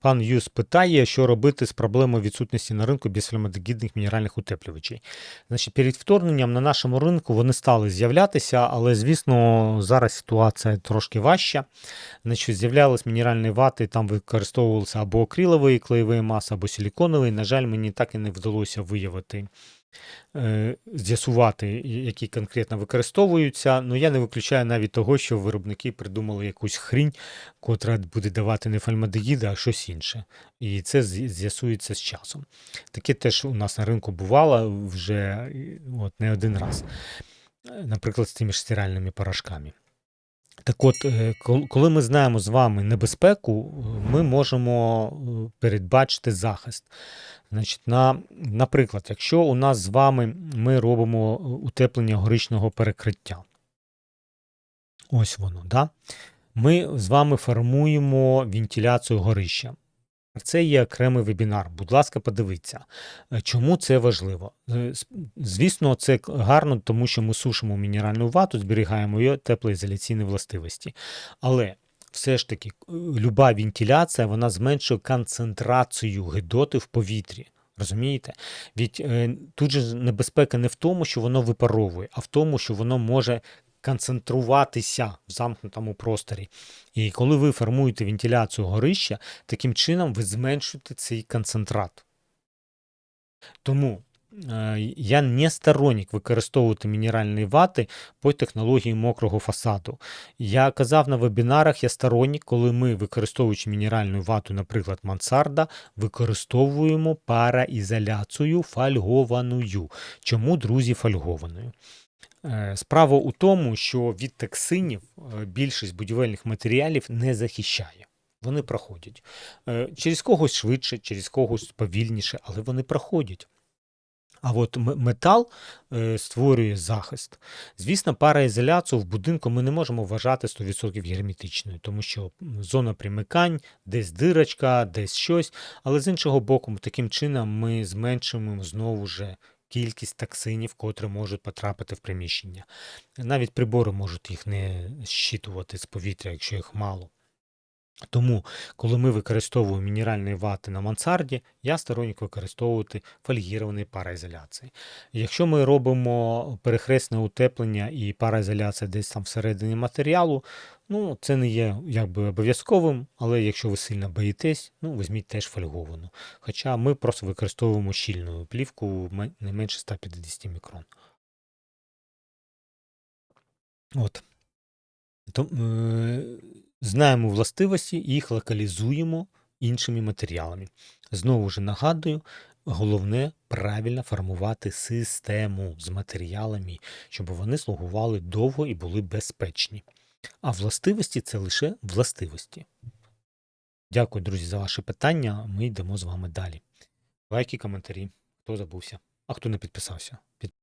Пан Юс питає, що робити з проблемою відсутності на ринку безформальдегідних мінеральних утеплювачів. Значить, перед вторгненням на нашому ринку вони стали з'являтися, але, звісно, зараз ситуація трошки важча. Значить, з'являлись мінеральні вати, там використовувалися або акрилові клеєві маси, або силіконові. На жаль, мені так і не вдалося виявити, з'ясувати, які конкретно використовуються. Ну, я не виключаю навіть того, що виробники придумали якусь хрінь, котра буде давати не фальмадегіди, а щось інше. І це з'ясується з часом. Таке теж у нас на ринку бувало вже от, не один раз. Е, Наприклад, з тими ж стиральними порошками. Так от, е, коли ми знаємо з вами небезпеку, е, ми можемо е, передбачити захист. Значить, на, наприклад, якщо у нас з вами ми робимо утеплення горичного перекриття, ось воно, да? ми з вами формуємо вентиляцію горища. Це є окремий вебінар. Будь ласка, подивіться, Е, чому це важливо. Е, Звісно, це гарно, тому що ми сушимо мінеральну вату, зберігаємо її теплоізоляційні властивості. Але все ж таки, е, люба вентиляція вона зменшує концентрацію гидоти в повітрі. Розумієте? Від тут же небезпека не в тому, що воно випаровує, а в тому, що воно може концентруватися в замкнутому просторі. І коли ви формуєте вентиляцію горища, таким чином ви зменшуєте цей концентрат. Тому е, я не сторонник використовувати мінеральні вати по технології мокрого фасаду. Я казав на вебінарах, я сторонник, коли ми, використовуючи мінеральну вату, наприклад, мансарда, використовуємо параізоляцію фольгованою. Чому, друзі, фольгованою? Е, Справа у тому, що від токсинів е, більшість будівельних матеріалів не захищає. Вони проходять. Е, Через когось швидше, через когось повільніше, але вони проходять. А от метал створює захист. Звісно, параізоляцію в будинку ми не можемо вважати 100% герметичною, тому що зона примикань, десь дирочка, десь щось. Але з іншого боку, таким чином ми зменшуємо знову ж кількість токсинів, котрі можуть потрапити в приміщення. Навіть прибори можуть їх не щитувати з повітря, якщо їх мало. Тому, коли ми використовуємо мінеральні вати на мансарді, я сторонник використовувати фольгіровані параізоляції. Якщо ми робимо перехресне утеплення і параізоляція десь там всередині матеріалу, ну це не є якби обов'язковим, але якщо ви сильно боїтесь, ну візьміть теж фольговану. Хоча ми просто використовуємо щільну плівку не менше 150 мікрон. От. То, е, знаємо властивості і їх локалізуємо іншими матеріалами. Знову ж нагадую, головне правильно формувати систему з матеріалами, щоб вони слугували довго і були безпечні. А властивості це лише властивості. Дякую, друзі, за ваші питання. Ми йдемо з вами далі. Лайки, коментарі. Хто забувся, а хто не підписався. Під...